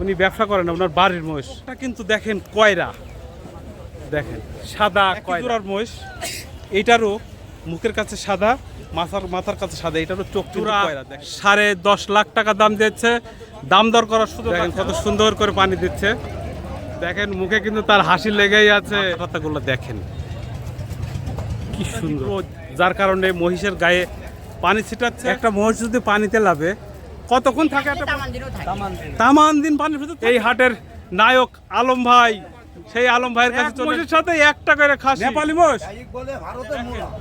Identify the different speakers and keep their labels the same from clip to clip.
Speaker 1: উনি ব্যবসা করেন ওনার বাড়ির মহিষ। এটা কিন্তু দেখেন কয়রা। দেখেন সাদা কয়রার মহিষ এইটারও মুখের কাছে সাদা মাথার মাথার কাছে সাদা এটারও চোখ চূড়া সাড়ে দশ লাখ টাকা দাম দিচ্ছে দাম দর করার সুযোগ দেখেন কত সুন্দর করে পানি দিচ্ছে। দেখেন মুখে কিন্তু তার হাসি লেগেই আছে। কথাগুলো দেখেন। কি সুন্দর। যার কারণে মহিষের গায়ে পানি ছিটাচ্ছে। একটা মহিষ যদি পানিতে লাভে কতক্ষণ থাকে একটা তামান দিন পানির ভিতর এই হাটের নায়ক আলম ভাই সেই আলম ভাইয়ের কাছে চলে সাথে একটা করে খাসি। নেপালি মোষ?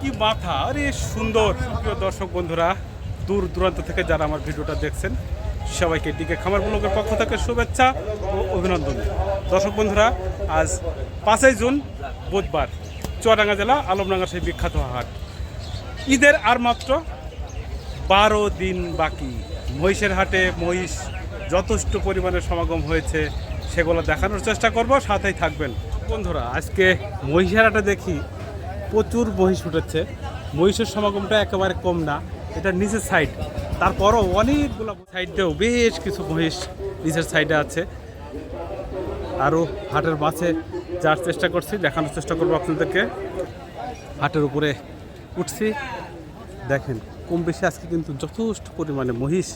Speaker 1: কি মাথা আরে সুন্দর। প্রিয় দর্শক বন্ধুরা দূর দূরান্ত থেকে যারা আমার ভিডিওটা দেখছেন সবাইকে ডিকে খামার ব্লগের পক্ষ থেকে শুভেচ্ছা ও অভিনন্দন। দর্শক বন্ধুরা আজ পাঁচই জুন বুধবার চুয়াডাঙ্গা জেলা আলমডাঙ্গা সেই বিখ্যাত হাট। ঈদের আর মাত্র বারো দিন বাকি। মহিষের হাটে মহিষ যথেষ্ট পরিমাণে সমাগম হয়েছে, সেগুলো দেখানোর চেষ্টা করব, সাথেই থাকবেন। বন্ধুরা, আজকে মহিষের হাটে দেখি প্রচুর মহিষ উঠেছে। মহিষের সমাগমটা একেবারে কম না, এটা নিচের সাইড তারপরও অনেকগুলো সাইডেও বেশ কিছু মহিষ নিচের সাইডে আছে। আরও হাটের মাঝে যাওয়ার চেষ্টা করছি, দেখানোর চেষ্টা করব আপনাদেরকে। হাটের উপরে উঠছি, দেখেন। কম বেশি আজকে কিন্তু যথেষ্ট পরিমাণে মহিষ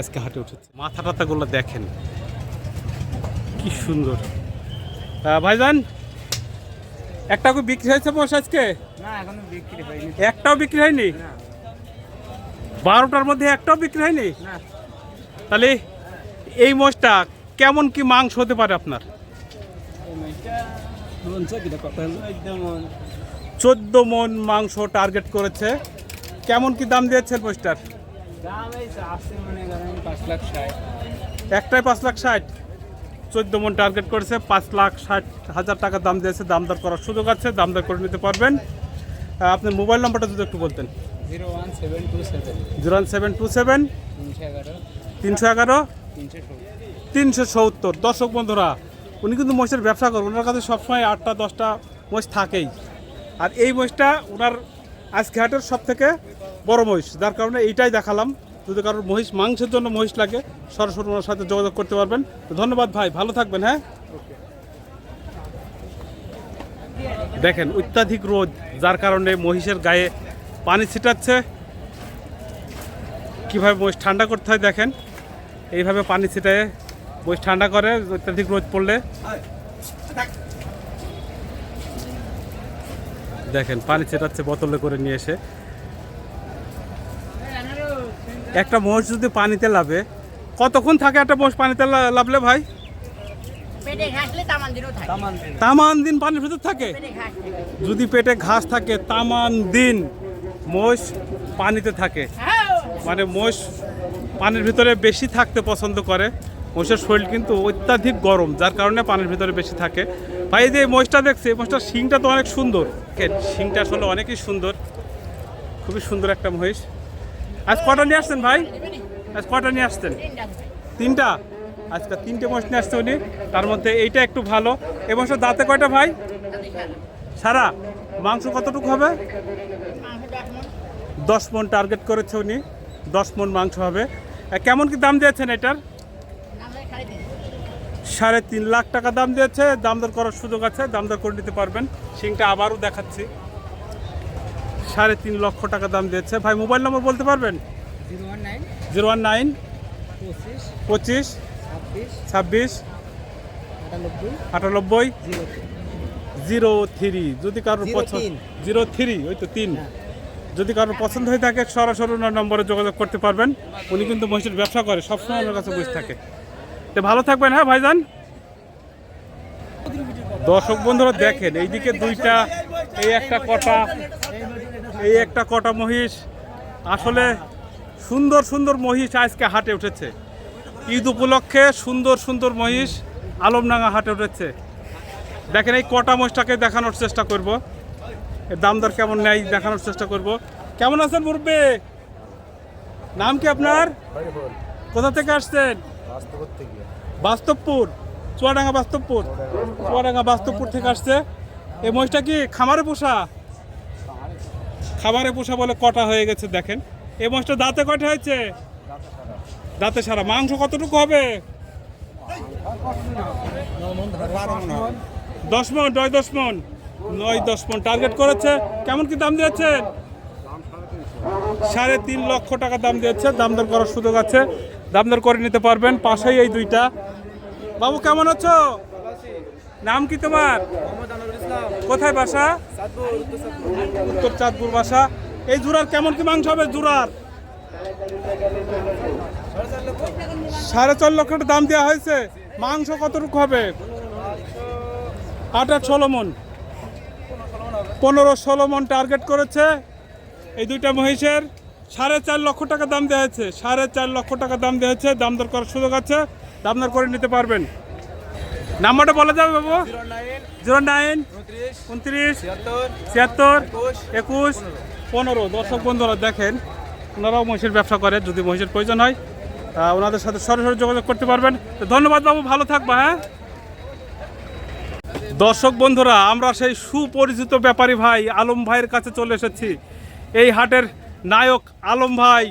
Speaker 1: আজকে হাটে উঠেছে। মাথা টাতাগুলো দেখেন কি সুন্দর। ভাইজান একটা কি বিক্রি হয়েছে বস আজকে? একটাও বিক্রি হয়নি? বারোটার মধ্যে একটাও বিক্রি হয়নি? তাহলে এই মোষটা কেমন কি মাংস হতে পারে আপনার? চোদ্দ মন মাংস টার্গেট করেছে। কেমন কি দাম দিয়েছেন
Speaker 2: ষাট।
Speaker 1: একটাই পাঁচ লাখ ষাট। চোদ্দ মন টার্গেট করেছে পাঁচ লাখ ষাট হাজার টাকা দাম দিয়েছে। দাম দর করার সুযোগ আছে দাম দর করে নিতে পারবেন। আপনার মোবাইল নাম্বারটা যদি একটু বলতেন।
Speaker 2: Zero one seven two seven. তিনশো এগারো।
Speaker 1: তিনশো সত্তর। দর্শক বন্ধুরা উনি কিন্তু মহিষের ব্যবসা করেন। ওনার কাছে সবসময় আটটা দশটা মহিষ থাকেই। আর এই মহিষটা ওনার আজকে হাটের সব থেকে বড় মহিষ, যার কারণে এইটাই দেখালাম। যদি কারোর মহিষ, মাংসের জন্য মহিষ লাগে, সরাসরি ওনার সাথে যোগাযোগ করতে পারবেন। ধন্যবাদ ভাই, ভালো থাকবেন হ্যাঁ? দেখেন, অত্যাধিক রোদ, যার কারণে মহিষের গায়ে পানি ছিটাচ্ছে। কীভাবে মহিষ ঠান্ডা করতে হয় দেখেন। এইভাবে পানি ছিটায় মহিষ ঠান্ডা করে, অত্যাধিক রোদ পড়লে। দেখেন, পানি ছেটাচ্ছে, বোতলে করে নিয়ে এসে। একটা মোষ যদি পানিতে লাভে কতক্ষণ থাকে একটা মোষ পানিতে লা- লাভলে ভাই?
Speaker 3: তামান
Speaker 2: দিন।
Speaker 1: পানির ভিতর থাকে? যদি পেটে ঘাস থাকে তামান দিন মোষ পানিতে থাকে। মানে মোষ পানির ভিতরে বেশি থাকতে পছন্দ করে। মোষের শরীর কিন্তু অত্যাধিক গরম যার কারণে পানির ভিতরে বেশি থাকে। ভাই এই যে মোষটা দেখছি মোষটার শিংটা তো অনেক সুন্দর। শিংটা আসলে অনেকই সুন্দর। খুবই সুন্দর একটা মহিষ। আজ কটা নিয়ে আসছেন ভাই? আজ কটা নিয়ে আসছেন? তিনটা? আজকে তিনটে মোষ নিয়ে আসছে উনি। তার মধ্যে এইটা একটু ভালো। এই মোষটার দাঁতে কয়টা ভাই? সারা? মাংস কতটুকু হবে? দশ মন টার্গেট করেছে উনি। দশ মন মাংস হবে। কেমন কি দাম দিয়েছেন এটার? সাড়ে তিন লাখ টাকা দাম দিয়েছে। দাম দর করার সুযোগ আছে। দাম দর করে নিতে পারবেন। সিংটা আবারও দেখাচ্ছি। সাড়ে তিন লক্ষ টাকা দাম দিয়েছে। ভাই মোবাইল নম্বর বলতে পারবেন?
Speaker 2: Zero one nine. পঁচিশ। ছাব্বিশ। আটানব্বই। জিরো।
Speaker 1: থ্রি। যদি কারোর পছন্দ জিরো থ্রি ওই তো তিন।
Speaker 2: হ্যাঁ।
Speaker 1: যদি কারোর পছন্দ হয়ে থাকে সরাসরি ওনার নম্বরে যোগাযোগ করতে পারবেন। উনি কিন্তু মহিষের ব্যবসা করে সবসময় ওনার কাছে বসে থাকে। তো ভালো থাকবেন হ্যাঁ ভাইজান? দর্শক বন্ধুরা দেখেন এইদিকে দুইটা এই একটা কটা এই একটা কটা মহিষ। আসলে সুন্দর সুন্দর মহিষ আজকে হাটে উঠেছে। ঈদ উপলক্ষে সুন্দর সুন্দর মহিষ আলমডাঙ্গা হাটে উঠেছে। দেখেন এই কটা মহিষটাকে দেখানোর চেষ্টা করব। এর দাম দর কেমন নেয় দেখানোর চেষ্টা করব। কেমন আছেন মুরব্বী? নাম কি আপনার? কোথা থেকে আসছেন? বাস্তবপুর। চুয়াডাঙ্গা বাস্তবপুর। চুয়াডাঙ্গা বাস্তবপুর থেকে আসছে। এই মহিষটা কি খামারে পোষা? খামারে পোষা বলে কটা হয়ে গেছে দেখেন। এই মাছটা দাঁতে কটা হয়েছে? দাঁতে সারা। মাংস কতটুকু হবে? দশ মন, নয় দশ মন। নয় দশ মন। টার্গেট করেছে। কেমন কি দাম দিয়েছেন সাড়ে তিন লক্ষ টাকা দাম দিয়েছে। দাম দর করার সুযোগ আছে। দাম দর করে নিতে পারবেন। পাশেই এই দুইটা। বাবু, কেমন আছো? নাম কি তোমার? কোথায় বাসা? উত্তর চাঁদপুর বাসা। এই জুরার কেমন কি মাংস হবে জুরার? সাড়ে চার লক্ষ দাম দেওয়া হয়েছে। মাংস কতটুকু হবে? আট আট ষোলো মন। পনেরো ষোলো মন টার্গেট করেছে। এই দুইটা মহিষের সাড়ে চার লক্ষ টাকা দাম দেওয়া হয়েছে। সাড়ে চার লক্ষ টাকা দাম দেওয়া হয়েছে। দাম দর করার সুযোগ আছে। দাম দর করে নিতে পারবেন। নাম্বারটা বলা যাবে বাবু। জিরো নাইন উনত্রিশ ছিয়াত্তর একুশ পনেরো। দর্শক বন্ধুরা দেখেন ওনারাও মহিষের ব্যবসা করে যদি মহিষের প্রয়োজন হয় ওনাদের সাথে সরাসরি যোগাযোগ করতে পারবেন। তো ধন্যবাদ বাবু ভালো থাকবা হ্যাঁ? দর্শক বন্ধুরা আমরা সেই সুপরিচিত ব্যাপারী ভাই আলম ভাইয়ের কাছে চলে এসেছি। এই হাটের নায়ক আলম ভাই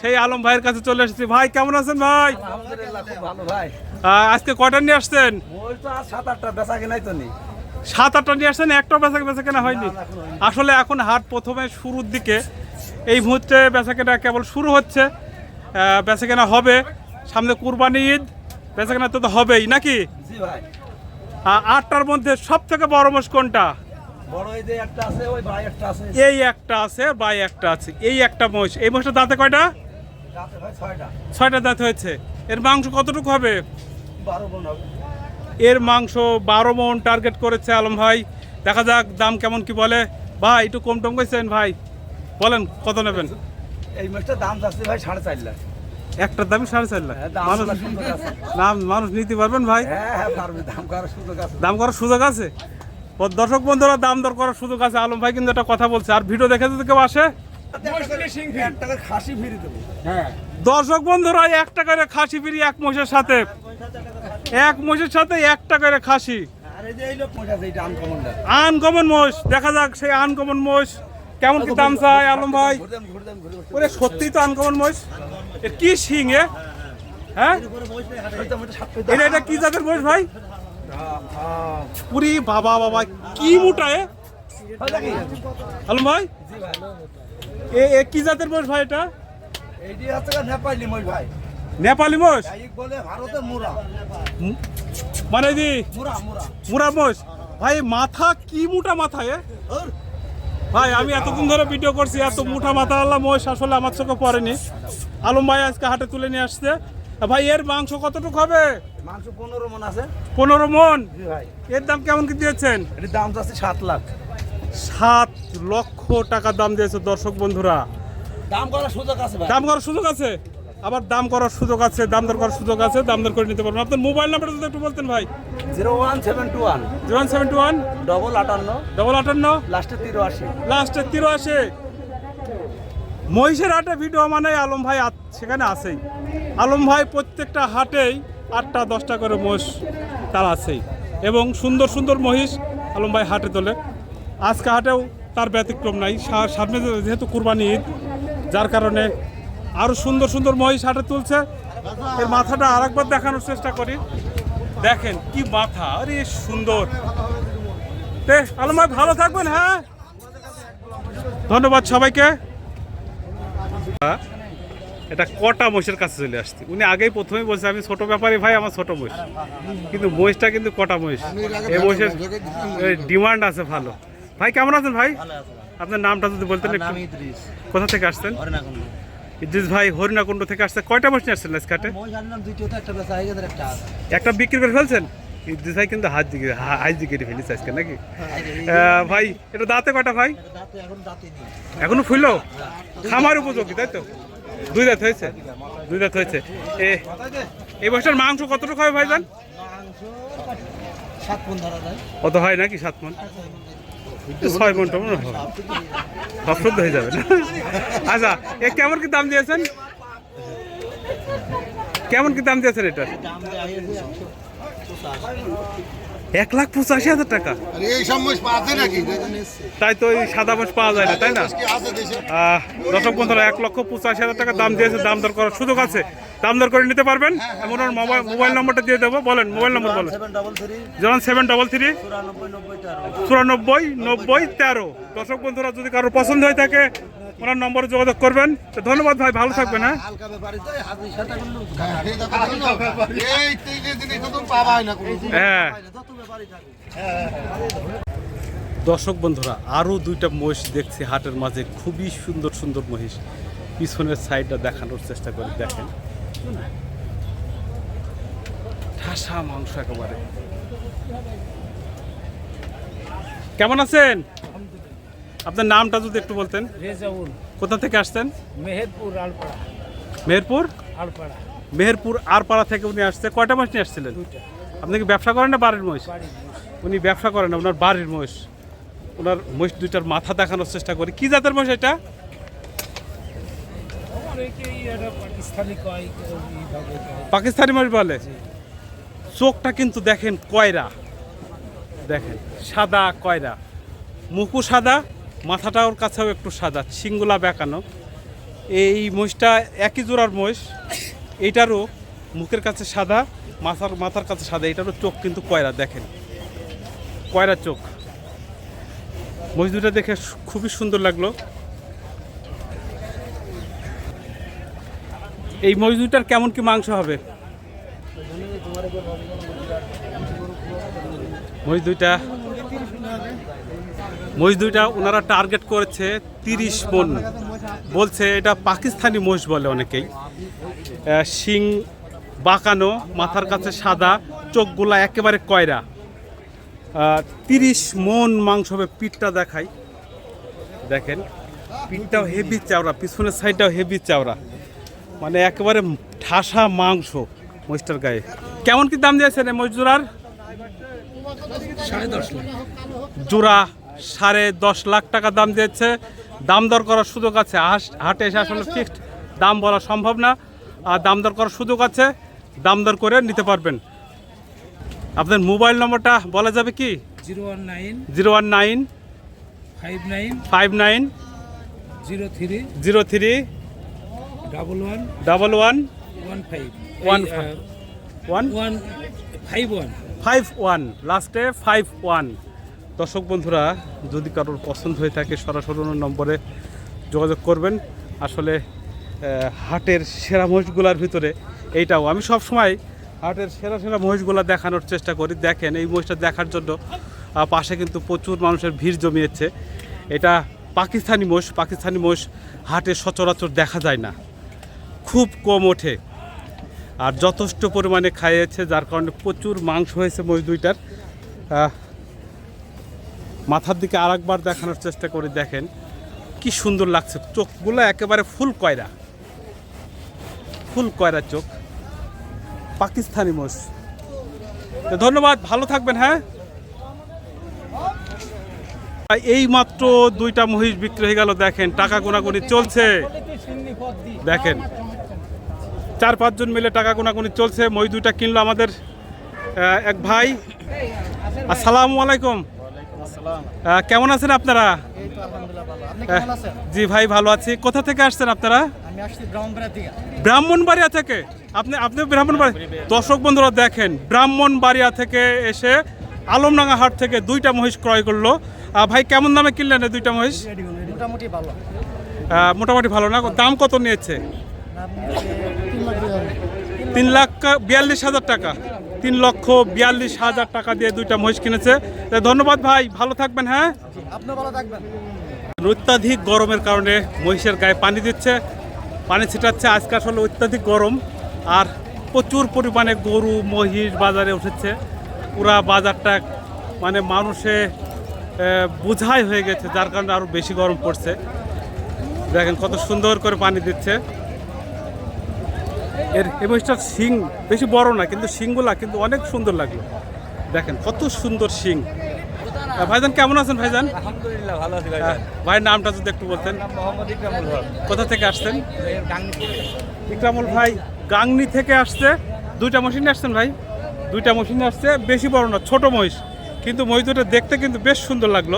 Speaker 1: সেই আলম ভাইয়ের কাছে চলে এসেছি। ভাই কেমন আছেন ভাই। আজকে কয়টা নিয়ে আসছেন?
Speaker 2: ওই তো আর সাত আটটা বেচা কেনাই তো নেই।
Speaker 1: সাত আটটা নিয়ে আসছেন একটা বেচা বেচা কেনা হয়নি? আসলে এখন হাট প্রথমে শুরুর দিকে। এই মুহূর্তে বেচা কেনা কেবল শুরু হচ্ছে। বেচা কেনা হবে। সামনে কুরবানি ঈদ। বেচা কেনা তো তো হবেই নাকি? আটটার মধ্যে সব থেকে বড় মোষ কোনটা?
Speaker 2: বড় এই একটা আছে ওই একটা আছে।
Speaker 1: এই একটা আছে বা একটা আছে। এই একটা মোষ। এই মোষটা দাঁতে কয়টা?
Speaker 2: ছয়টা
Speaker 1: দাঁত হয়েছে। এর মাংস কতটুকু হবে? এর মাংস বারো মন টার্গেট করেছে আলম ভাই। দেখা যাক দাম কেমন কি বলে। ভাই একটু কম টম করেছেন ভাই। বলেন কত নেবেন?
Speaker 2: এই মাছটার দাম যাচ্ছে ভাই সাড়ে চার লাখ।
Speaker 1: একটার দামই সাড়ে চার লাখ।
Speaker 2: হ্যাঁ দাম
Speaker 1: মানুষ নাম নিতে পারবেন ভাই।
Speaker 2: হ্যাঁ হ্যাঁ পারবে। দাম করার সুযোগ আছে।
Speaker 1: দাম করার সুযোগ আছে? ও দর্শক বন্ধুরা দাম দর করার সুযোগ আছে। আলম ভাই কিন্তু একটা কথা বলছে। আর ভিডিও দেখে যদি কেউ আসে?
Speaker 2: খাসি হ্যাঁ।
Speaker 1: দর্শক বন্ধুরা একটা করে খাসি ফিরি এক মোষের সাথে। এক মোষের সাথে একটা করে খাসি। আনকমন মোষ দেখা যাক সেই আনকমন মোষ কেমন কি দাম চায় আলম ভাই? ওরে সত্যিই তো আনকমন মোষ। এর কি শিং এ? হ্যাঁ? এটা এটা কি জাতের মোষ ভাই? পুরি বাবা বাবা কি মোটা এ? আলম ভাই? এ এ কি জাতের মোষ ভাই এটা?
Speaker 2: এইটি হচ্ছে নেপালি মই ভাই।
Speaker 1: নেপালি মোষ? মানে দি?
Speaker 2: মুরা
Speaker 1: মোষ? ভাই মাথা কি মোটা মাথা এ? ভাই আমি এতদিন ধরে ভিডিও করছি এত মুঠা মাথা আল্লাহ মোষ আসলে আমার চোখে পড়েনি। আলম ভাই আজকে হাটে তুলে নিয়ে আসছে। ভাই এর মাংস কতটুকু হবে?
Speaker 2: মাংস পনেরো মন আছে।
Speaker 1: পনেরো মন?
Speaker 2: ভাই।
Speaker 1: এর দাম কেমন কি দিয়েছেন?
Speaker 2: এটির দাম যাচ্ছে সাত লাখ।
Speaker 1: সাত লক্ষ টাকা দাম দিয়েছে দর্শক বন্ধুরা।
Speaker 2: দাম করার সুযোগ আছে
Speaker 1: দাম করার সুযোগ আছে? আবার দাম করার সুযোগ আছে দাম দর করার সুযোগ আছে দাম দর করে নিতে পারবেন। আপনার মোবাইল নাম্বারটা যদি একটু বলতেন ভাই।
Speaker 2: Zero one seven two one.
Speaker 1: Zero one seven two one.
Speaker 2: Double আটান্ন।
Speaker 1: ডবল আটান্ন।
Speaker 2: লাস্টে তিরাশি।
Speaker 1: লাস্টে তিরাশি। মহিষের হাটে ভিডিও মানে আলম ভাই সেখানে আছেই। আলম ভাই প্রত্যেকটা হাটেই আটটা দশটা করে মহিষ তার আছেই। এবং সুন্দর সুন্দর মহিষ আলম ভাই হাটে তোলে। আজকে হাটেও তার ব্যতিক্রম নাই। সামনে যেহেতু কুরবানি ঈদ যার কারণে আরও সুন্দর সুন্দর মহিষ হাটে তুলছে। এর মাথাটা আরেকবার দেখানোর চেষ্টা করি। দেখেন কি মাথা আরে সুন্দর। তে আলম ভাই ভালো থাকবেন হ্যাঁ? ধন্যবাদ সবাইকে। এটা কটা মহিষের কাছে চলে আসছি। উনি আগেই প্রথমেই বলছে আমি ছোট ব্যাপারী ভাই আমার ছোট মহিষ। কিন্তু মহিষটা কিন্তু কটা মহিষ? এই মহিষের ডিমান্ড আছে ভালো। ভাই কেমন আছেন ভাই? আপনার নামটা যদি বলতেন কোথা থেকে আসছেন? ইদ্রিস ভাই হরিণাকুণ্ড থেকে আসছে। কয়টা মহিষ নিয়ে আসছেন আজকে হাটে? একটা বিক্রি করে ফেলছেন? ইদ্রিস ভাই কিন্তু হাত দিকে হাত দিকে ফেলিস আজকে নাকি? ভাই এটা দাঁতে কয়টা ভাই? এখনও ফুললো? খামার উপযোগী তাই তো? দুই দাঁত হয়েছে? দুই দাঁত হয়েছে। এ এই বছর মাংস কতটুকু হবে
Speaker 2: ধরা যায়।
Speaker 1: কত হয় নাকি সাত মন? ছয় মন টমন হবে সব হয়ে যাবে না আচ্ছা এ কেমন কি দাম দিয়েছেন কেমন কি দাম দিয়েছেন
Speaker 2: একশো
Speaker 1: এক লাখ পঁচাশি হাজার টাকা তাই তো এই সাদা মাছ পাওয়া যায় না তাই না দর্শক বন্ধুরা এক লক্ষ পঁচাশি হাজার টাকা দাম দিয়েছে দাম দর করার সুযোগ আছে দাম দর করে নিতে পারবেন? এবং ওনার মোবাইল মোবাইল নম্বরটা দিয়ে দেবো। বলেন মোবাইল নম্বর বলেন। যেমন সেভেন ডবল থ্রি
Speaker 4: চুরানব্বই নব্বই তেরো।
Speaker 1: দর্শক বন্ধুরা যদি কারোর পছন্দ হয়ে থাকে ওনার নম্বরে যোগাযোগ করবেন। তো ধন্যবাদ ভাই ভালো থাকবেন হ্যাঁ? হ্যাঁ দর্শক বন্ধুরা আরও দুইটা মহিষ দেখছি হাটের মাঝে। খুবই সুন্দর সুন্দর মহিষ। পিছনের সাইডটা দেখানোর চেষ্টা করে দেখেন। ঠাসা মাংস একেবারে। কেমন আছেন? আপনার নামটা যদি একটু বলতেন।
Speaker 2: রেজাউল।
Speaker 1: কোথা থেকে আসছেন?
Speaker 2: মেহেরপুর আলপাড়া।
Speaker 1: মেহেরপুর?
Speaker 2: আলপাড়া।
Speaker 1: মেহেরপুর আরপাড়া থেকে উনি আসছে। কয়টা মাস নিয়ে আসছিলেন? আপনি কি ব্যবসা করেন না বাড়ির মহিষ। উনি ব্যবসা করেন না ওনার বাড়ির মহিষ। ওনার মহিষ দুইটার মাথা দেখানোর চেষ্টা করি। কি জাতের মহিষ এটা?
Speaker 2: পাকিস্তানি
Speaker 1: মহিষ বলে? চোখটা কিন্তু দেখেন কয়রা। দেখেন সাদা কয়রা। মুখু সাদা মাথাটা ওর কাছেও একটু সাদা সিঙ্গুলা বেঁকানো। এই মহিষটা একই জোড়ার মহিষ এইটারও মুখের কাছে সাদা মাথার মাথার কাছে সাদা এটারও চোখ কিন্তু কয়রা দেখেন। কয়রা চোখ। মহিষ দুটা দেখে খুবই সুন্দর লাগল। এই মহিষ কেমন কি মাংস হবে? মহিষ দুইটা। ওনারা টার্গেট করেছে তিরিশ মন। বলছে এটা পাকিস্তানি মহিষ বলে অনেকেই। শিং, বাঁকানো, মাথার কাছে সাদা, চোখগুলা একেবারে কয়রা। তিরিশ মন মাংস হবে পিঠটা দেখাই। দেখেন, পিঠটাও হেভি চাওড়া, পিছনের সাইডটাও হেভি চাওড়া। মানে একেবারে ঠাসা মাংস মহিষটার গায়ে। কেমন কি দাম দিয়েছেন মজুরার
Speaker 2: সাড়ে দশ লাখ।
Speaker 1: জোড়া সাড়ে দশ লাখ টাকা দাম দিয়েছে। দাম দর করার সুযোগ আছে। হাটে এসে আসলে ফিক্সড দাম বলা সম্ভব না। আর দাম দর করার সুযোগ আছে। দাম দর করে নিতে পারবেন। আপনার মোবাইল নম্বরটা বলা যাবে কি?
Speaker 2: Zero one nine
Speaker 1: zero one nine
Speaker 2: five nine
Speaker 1: five nine
Speaker 2: zero three
Speaker 1: zero three
Speaker 2: double one
Speaker 1: double one
Speaker 2: one five
Speaker 1: five. One
Speaker 2: one five one
Speaker 1: five one লাস্টে ফাইভ ওয়ান দর্শক বন্ধুরা যদি কারোর পছন্দ হয়ে থাকে সরাসরি নম্বরে যোগাযোগ করবেন। আসলে হাটের সেরা মহিষগুলার ভিতরে এইটাও। আমি সব সময় হাটের সেরা সেরা মহিষগুলা দেখানোর চেষ্টা করি। দেখেন এই মহিষটা দেখার জন্য পাশে কিন্তু প্রচুর মানুষের ভিড় জমিয়েছে। এটা পাকিস্তানি মহিষ। পাকিস্তানি মহিষ হাটে সচরাচর দেখা যায় না। খুব কম ওঠে। আর যথেষ্ট পরিমাণে খাইয়েছে, যার কারণে প্রচুর মাংস হয়েছে মহিষ দুইটার। মাথার দিকে আরেকবার দেখানোর চেষ্টা করে দেখেন, কি সুন্দর লাগছে। চোখগুলো একেবারে ফুল কয়রা। ফুল কয়রা চোখ। পাকিস্তানি মোষ ধন্যবাদ, ভালো থাকবেন হ্যাঁ? এই মাত্র দুইটা মহিষ বিক্রি হয়ে গেল, দেখেন, টাকা গোনাগুনি চলছে। দেখেন চার পাঁচজন মিলে টাকা গোনাগুনি চলছে। মই দুইটা কিনলো আমাদের এক ভাই। আসসালামু আলাইকুম। কেমন আছেন আপনারা? জি ভাই ভালো আছি। কোথা থেকে আসছেন আপনারা?
Speaker 4: ব্রাহ্মণবাড়িয়া থেকে।
Speaker 1: আপনি আপনি ব্রাহ্মণবাড়িয়া দর্শক বন্ধুরা দেখেন ব্রাহ্মণবাড়িয়া থেকে এসে আলমডাঙ্গা হাট থেকে দুইটা মহিষ ক্রয় করল। ভাই কেমন দামে কিনলেন দুইটা মহিষ?
Speaker 4: মোটামুটি ভালো।
Speaker 1: মোটামুটি ভালো না? দাম কত নিয়েছে তিন লাখ বিয়াল্লিশ হাজার টাকা। তিন লক্ষ বিয়াল্লিশ হাজার টাকা দিয়ে দুইটা মহিষ কিনেছে। ধন্যবাদ ভাই ভালো থাকবেন হ্যাঁ?
Speaker 4: আপনি ভালো থাকবেন।
Speaker 1: অত্যাধিক গরমের কারণে মহিষের গায়ে পানি দিচ্ছে পানি ছিটাচ্ছে। আজকে আসলে অত্যাধিক গরম আর প্রচুর পরিমাণে গরু মহিষ বাজারে উঠেছে। পুরা বাজারটা মানে মানুষে বোঝাই হয়ে গেছে যার কারণে আরও বেশি গরম পড়ছে। দেখেন কত সুন্দর করে পানি দিচ্ছে। এর মহিষটার শিং বেশি বড় না কিন্তু শিংগুলা কিন্তু অনেক সুন্দর লাগল। দেখেন কত সুন্দর শিং। ভাইজান কেমন আছেন ভাইজান?
Speaker 2: আলহামদুলিল্লাহ ভালো আছি
Speaker 1: ভাইয়ের নামটা যদি একটু বলতেন।
Speaker 2: মোহাম্মদ ইকরামুল হক।
Speaker 1: কোথা থেকে আসছেন? ইকরামুল ভাই গাংনি থেকে আসছে। দুইটা মেশিনে আসছেন ভাই? দুইটা মেশিনে আসছে বেশি বড় না ছোট মহিষ। কিন্তু মহিষ দুটো দেখতে কিন্তু বেশ সুন্দর লাগল।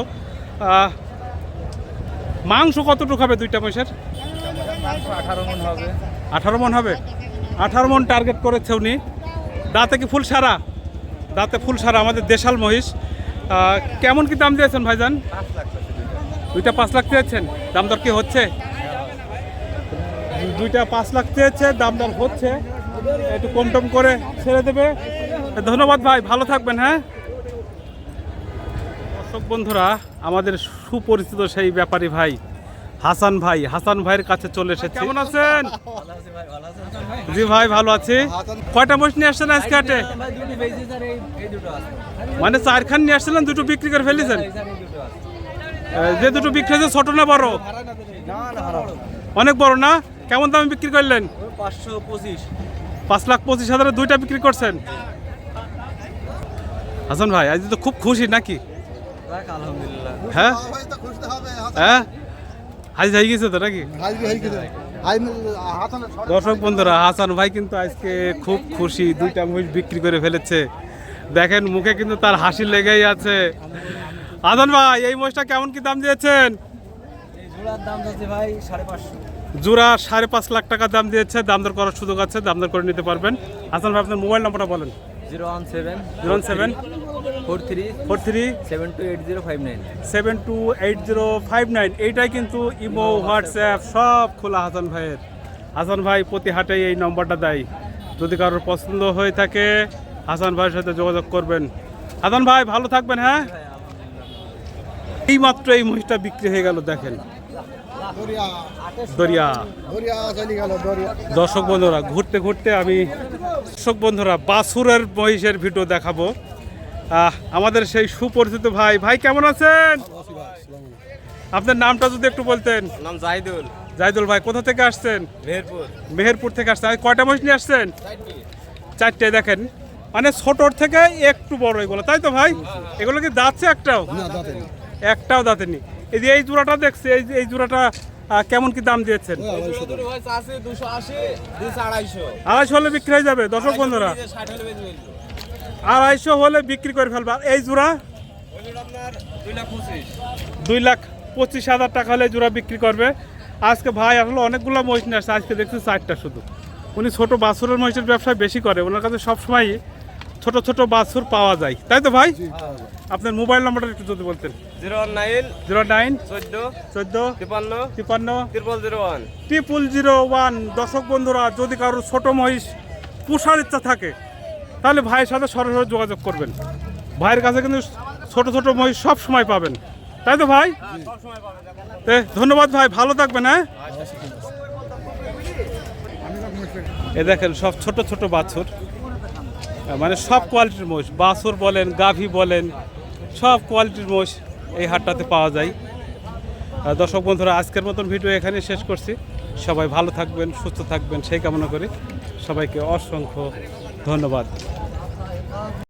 Speaker 1: মাংস কতটুকু হবে দুইটা মহিষের?
Speaker 2: আঠারো মন হবে।
Speaker 1: আঠারো মন হবে? আঠারো মন টার্গেট করেছে উনি। দাঁতে কি ফুল সারা? দাঁতে ফুল সারা আমাদের দেশাল মহিষ। কেমন কি দাম দিয়েছেন ভাইজান? দুইটা পাঁচ লাখ চেয়েছেন দাম দর কি হচ্ছে? দুইটা পাঁচ লাখ চেয়েছে দাম দর হচ্ছে। একটু কম টম করে ছেড়ে দেবে। ধন্যবাদ ভাই ভালো থাকবেন হ্যাঁ? দর্শক বন্ধুরা আমাদের সুপরিচিত সেই ব্যাপারী ভাই হাসান ভাই। হাসান ভাইয়ের কাছে চলে এসেছে। কেমন আছেন? জি ভাই, ভালো আছি। কয়টা মোষ নিয়ে আসছেন আজকে হাটে? মানে চারখান নিয়ে আসছিলেন, দুটো বিক্রি করে ফেলেছেন? যে দুটো বিক্রি হয়েছে, ছোট না বড়? অনেক বড় না? কেমন দামে বিক্রি করলেন?
Speaker 2: পাঁচশো পঁচিশ
Speaker 1: পাঁচ লাখ পঁচিশ হাজারে দুইটা বিক্রি করছেন। হাসান ভাই, আজ তো খুব খুশি নাকি? হ্যাঁ? হ্যাঁ? হাজি হয়ে গেছে তো নাকি? দর্শক বন্ধুরা হাসান ভাই কিন্তু আজকে খুব খুশি দুইটা মহিষ বিক্রি করে ফেলেছে। দেখেন মুখে কিন্তু তার হাসি লেগেই আছে। হাসান ভাই এই মহিষটা কেমন কি দাম দিয়েছেন?
Speaker 2: এই জোড়ার দাম যাচ্ছে ভাই সাড়ে পাঁচশো
Speaker 1: জোড়া সাড়ে পাঁচ লাখ টাকা দাম দিয়েছে দাম দর করার সুযোগ আছে দাম দর করে নিতে পারবেন। হাসান ভাই আপনার মোবাইল নাম্বারটা বলেন।
Speaker 2: Zero one seven
Speaker 1: zero seven
Speaker 2: four three
Speaker 1: four three
Speaker 2: seven two eight zero five nine
Speaker 1: seven two eight zero five nine এইটাই কিন্তু ইমো হোয়াটসঅ্যাপ সব খোলা হাসান ভাইয়ের। হাসান ভাই প্রতি হাটেই এই নম্বরটা দেয়। যদি কারোর পছন্দ হয়ে থাকে হাসান ভাইয়ের সাথে যোগাযোগ করবেন। হাসান ভাই ভালো থাকবেন হ্যাঁ? এই মাত্র এই মহিষটা বিক্রি হয়ে গেল দেখেন।
Speaker 5: দরিয়া।
Speaker 1: দরিয়া।
Speaker 5: দরিয়া চলে গেল দরিয়া।
Speaker 1: দর্শক বন্ধুরা ঘুরতে ঘুরতে আমি দর্শক বন্ধুরা বাসুরের মহিষের ভিডিও দেখাবো। আমাদের সেই সুপরিচিত ভাই। ভাই কেমন আছেন? আপনার নামটা যদি একটু বলতেন।
Speaker 2: নাম জাহিদুল।
Speaker 1: জাইদুল ভাই কোথা থেকে আসছেন?
Speaker 2: মেহেরপুর।
Speaker 1: মেহেরপুর থেকে আসছেন। কয়টা মহিষ নিয়ে আসছেন? চারটে। দেখেন। মানে ছোটোর থেকে একটু বড় এগুলো তাই তো ভাই? এগুলো কি দাঁতছে একটাও?
Speaker 5: না দাঁতে নেই।
Speaker 1: একটাও দাঁতেনি এই যে এই জোড়াটা দেখছি এই এই জোড়াটা কেমন কি দাম দিয়েছেন?
Speaker 2: আড়াইশো
Speaker 1: আড়াইশো। হলে বিক্রি হয়ে যাবে দর্শক বন্ধুরা। আড়াইশো হলে বিক্রি করে ফেলবা। এই জোড়া?
Speaker 2: দুই লাখ পঁচিশ
Speaker 1: হাজার টাকা হলে জোড়া বিক্রি করবে। আজকে ভাই আসলে অনেকগুলো মহিষ নিয়ে আসছে আজকে দেখছি চারটা শুধু। উনি ছোট বাছুরের মহিষের ব্যবসায় বেশি করে ওনার কাছে সবসময় ছোট ছোট বাছুর পাওয়া যায়। তাই তো ভাই? আপনার মোবাইল নাম্বারটা একটু যদি বলতেন।
Speaker 2: জিরো নাইন
Speaker 1: জিরো নাইন
Speaker 2: চোদ্দ
Speaker 1: চোদ্দ
Speaker 2: তিপ্পান্ন
Speaker 1: তিপ্পান্ন
Speaker 2: triple zero one.
Speaker 1: Triple zero one. দর্শক বন্ধুরা যদি কারোর ছোট মহিষ পোষার ইচ্ছা থাকে তাহলে ভাইয়ের সাথে সরাসরি যোগাযোগ করবেন। ভাইয়ের কাছে কিন্তু ছোট ছোট মহিষ সব সময় পাবেন। তাই তো ভাই? ধন্যবাদ ভাই, ভালো থাকবেন হ্যাঁ? এ দেখেন, সব ছোট ছোট বাছুর। মানে সব কোয়ালিটির মহিষ। বাছুর বলেন, গাভী বলেন, সব কোয়ালিটির মহিষ এই হাটটাতে পাওয়া যায়। দর্শক বন্ধুরা, আজকের মতন ভিডিও এখানে শেষ করছি। সবাই ভালো থাকবেন, সুস্থ থাকবেন, সেই কামনা করি। সবাইকে অসংখ্য ধন্যবাদ।